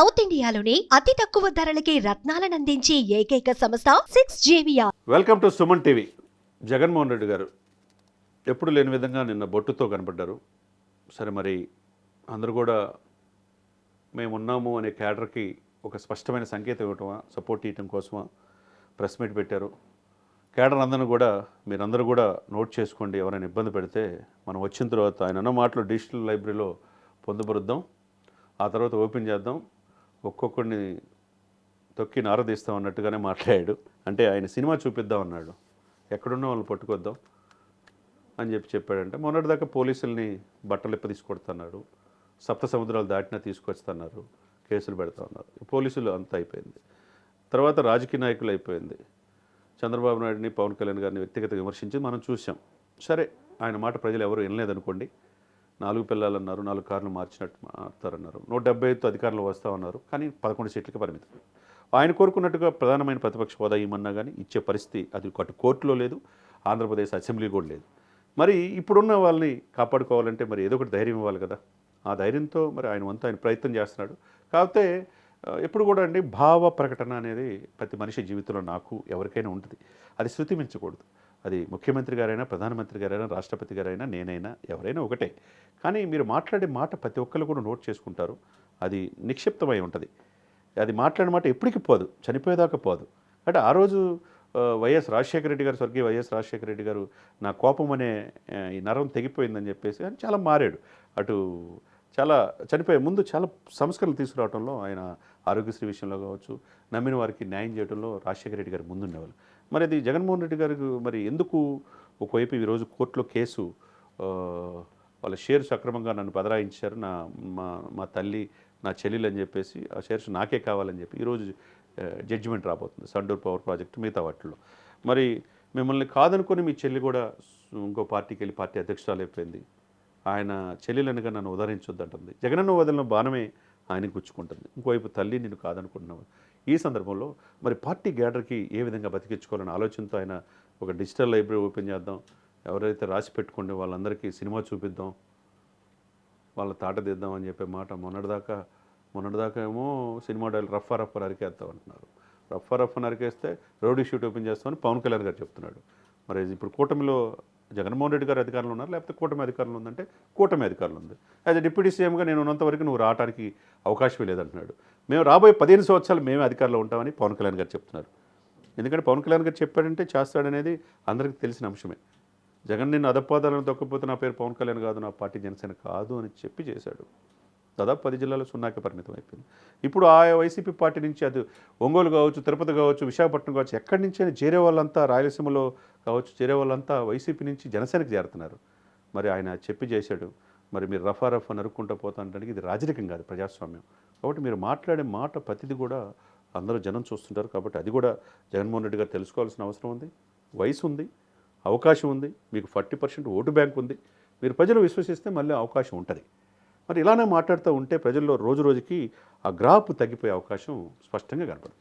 South ఇండియాలోని అతి తక్కువ ధరలకి రత్నాలను అందించే ఏకైక సంస్థ six జేవియా welcome to Suman TV. Jaganmohan Reddy garu ఎప్పుడు లేని విధంగా నిన్న బొట్టుతో కనపడ్డారు. సరే మరి అందరూ కూడా మేము ఉన్నాము అనే క్యాడర్కి ఒక స్పష్టమైన సంకేతం ఇవ్వటమా? సపోర్ట్ ఇవ్వటం కోసమా? ప్రెస్ మీట్ పెట్టారు. క్యాడర్ అందరిని కూడా మీరందరూ కూడా నోట్ చేసుకోండి ఎవరైనా ఇబ్బంది పెడితే మనం వచ్చిన తర్వాత ఆయన అన్న మాటలు డిజిటల్ లైబ్రరీలో పొందుపరుద్దాం. ఆ తర్వాత ఓపెన్ చేద్దాం. ఒక్కొక్కడిని తొక్కి నారదీస్తాం అన్నట్టుగానే మాట్లాడాడు. అంటే ఆయన సినిమా చూపిద్దాం అన్నాడు. ఎక్కడున్నా వాళ్ళని పట్టుకొద్దాం అని చెప్పి చెప్పాడంటే మొన్నటిదాకా పోలీసుల్ని బట్టలు ఇప్ప సప్త సముద్రాలు దాటినా తీసుకొస్తున్నారు కేసులు పెడతా ఉన్నారు పోలీసులు అంతా అయిపోయింది. తర్వాత రాజకీయ నాయకులు అయిపోయింది. చంద్రబాబు నాయుడిని పవన్ కళ్యాణ్ గారిని వ్యక్తిగత విమర్శించి మనం చూసాం సరే ఆయన మాట ప్రజలు ఎవరు వినలేదనుకోండి. నాలుగు పిల్లలు అన్నారు నాలుగు కార్లు మార్చినట్టు మారుతారన్నారు నూట డెబ్బై ఐదు అధికారులు వస్తామన్నారు కానీ పదకొండు సీట్లకి పరిమితం. ఆయన కోరుకున్నట్టుగా ప్రధానమైన ప్రతిపక్ష హోదా ఇమ్మన్నా కానీ ఇచ్చే పరిస్థితి అది అటు కోర్టులో లేదు ఆంధ్రప్రదేశ్ అసెంబ్లీ కూడా లేదు. మరి ఇప్పుడున్న వాళ్ళని కాపాడుకోవాలంటే మరి ఏదో ఒకటి ధైర్యం ఇవ్వాలి కదా. ఆ ధైర్యంతో మరి ఆయన వంతు ఆయన ప్రయత్నం చేస్తున్నాడు. కాకపోతే ఎప్పుడు కూడా అండి భావ ప్రకటన అనేది ప్రతి మనిషి జీవితంలో నాకు ఎవరికైనా ఉంటుంది. అది శృతి మించకూడదు అది ముఖ్యమంత్రి గారైనా ప్రధానమంత్రి గారైనా రాష్ట్రపతి గారైనా నేనైనా ఎవరైనా ఒకటే. కానీ మీరు మాట్లాడే మాట ప్రతి ఒక్కరు కూడా నోట్ చేసుకుంటారు. అది నిక్షిప్తమై ఉంటుంది. అది మాట్లాడిన మాట ఎప్పటికీ పోదు చనిపోయేదాకా పోదు. అంటే ఆ రోజు వైఎస్ రాజశేఖర రెడ్డి గారు స్వర్గీయ వైఎస్ రాజశేఖర రెడ్డి గారు నా కోపం అనే ఈ నరం తెగిపోయిందని చెప్పేసి ఆయన చాలా మారాడు. అటు చాలా చనిపోయే ముందు చాలా సంస్కరణలు తీసుకురావడంలో ఆయన ఆరోగ్యశ్రీ విషయంలో కావచ్చు నమ్మిన వారికి న్యాయం చేయడంలో రాజశేఖర రెడ్డి గారు ముందుండేవాళ్ళు. మరి అది జగన్మోహన్ రెడ్డి గారికి మరి ఎందుకు ఒకవైపు ఈరోజు కోర్టులో కేసు వాళ్ళ షేర్స్ అక్రమంగా నన్ను బదలాయించారు నా మా మా తల్లి నా చెల్లెలు అని చెప్పేసి ఆ షేర్స్ నాకే కావాలని చెప్పి ఈరోజు జడ్జిమెంట్ రాబోతుంది సండూర్ పవర్ ప్రాజెక్ట్ మిగతా వాటిల్లో. మరి మిమ్మల్ని కాదనుకొని మీ చెల్లి కూడా ఇంకో పార్టీకి వెళ్ళి పార్టీ అధ్యక్షురాలు అయిపోయింది ఆయన చెల్లెలనుగా నన్ను ఉదహరించొద్దంటుంది. జగనన్న వదిలిన బాణమే ఆయన గుచ్చుకుంటుంది ఇంకోవైపు తల్లి నేను కాదనుకుంటున్నావు? ఈ సందర్భంలో మరి పార్టీ గ్యాడర్కి ఏ విధంగా బతికించుకోవాలనే ఆలోచనతో ఆయన ఒక డిజిటల్ లైబ్రరీ ఓపెన్ చేద్దాం ఎవరైతే రాసి పెట్టుకుంటే వాళ్ళందరికీ సినిమా చూపిద్దాం వాళ్ళ తాట దిద్దాం అని చెప్పే మాట మొన్నటిదాకా మొన్నటిదాకా ఏమో సినిమా డైలర్ రఫా రఫా నరికేస్తాం అంటున్నారు రఫా రఫా నరికేస్తే రౌడీ షూట్ ఓపెన్ చేస్తామని పవన్ కళ్యాణ్ గారు చెప్తున్నాడు. మరి ఇప్పుడు కూటమిలో జగన్మోహన్ రెడ్డి గారు అధికారంలో ఉన్నారు? లేకపోతే కూటమి అధికారంలో ఉందంటే కూటమి అధికారంలో ఉంది. యాజ్ డిప్యూటీ సీఎంగా నేను ఉన్నంత వరకు నువ్వు రావడానికి అవకాశం లేదంటున్నాడు. మేము రాబోయే పదిహేను సంవత్సరాలు మేమే అధికారంలో ఉంటామని పవన్ కళ్యాణ్ గారు చెప్తున్నారు. ఎందుకంటే పవన్ కళ్యాణ్ గారు చెప్పాడంటే చేస్తాడనేది అందరికీ తెలిసిన అంశమే. జగన్ నిన్ను అదపాదాలను తొక్కపోతే నా పేరు పవన్ కళ్యాణ్ కాదు నా పార్టీ జనసేన కాదు అని చెప్పి చేశాడు. దాదాపు పది జిల్లాలో సున్నాకి పరిమితం అయిపోయింది. ఇప్పుడు ఆ వైసీపీ పార్టీ నుంచి అది ఒంగోలు కావచ్చు తిరుపతి కావచ్చు విశాఖపట్నం కావచ్చు ఎక్కడి నుంచి అయినా చేరే వాళ్ళంతా రాయలసీమలో కావచ్చు చేరే వాళ్ళంతా వైసీపీ నుంచి జనసేనకి చేరుతున్నారు. మరి ఆయన చెప్పి చేశాడు మరి మీరు రఫా రఫా నరుక్కుంటూ పోతానడానికి ఇది రాజరికం కాదు ప్రజాస్వామ్యం. కాబట్టి మీరు మాట్లాడే మాట ప్రతిది కూడా అందరూ జనం చూస్తుంటారు కాబట్టి అది కూడా జగన్మోహన్ రెడ్డి గారు తెలుసుకోవాల్సిన అవసరం ఉంది. వయసు ఉంది. అవకాశం ఉంది మీకు ఫార్టీ పర్సెంట్ ఓటు బ్యాంక్ ఉంది. మీరు ప్రజలు విశ్వసిస్తే మళ్ళీ అవకాశం ఉంటుంది. మరి ఇలానే మాట్లాడుతూ ఉంటే ప్రజల్లో రోజు రోజుకి ఆ గ్రాఫ్ తగ్గిపోయే అవకాశం స్పష్టంగా కనపడుతుంది.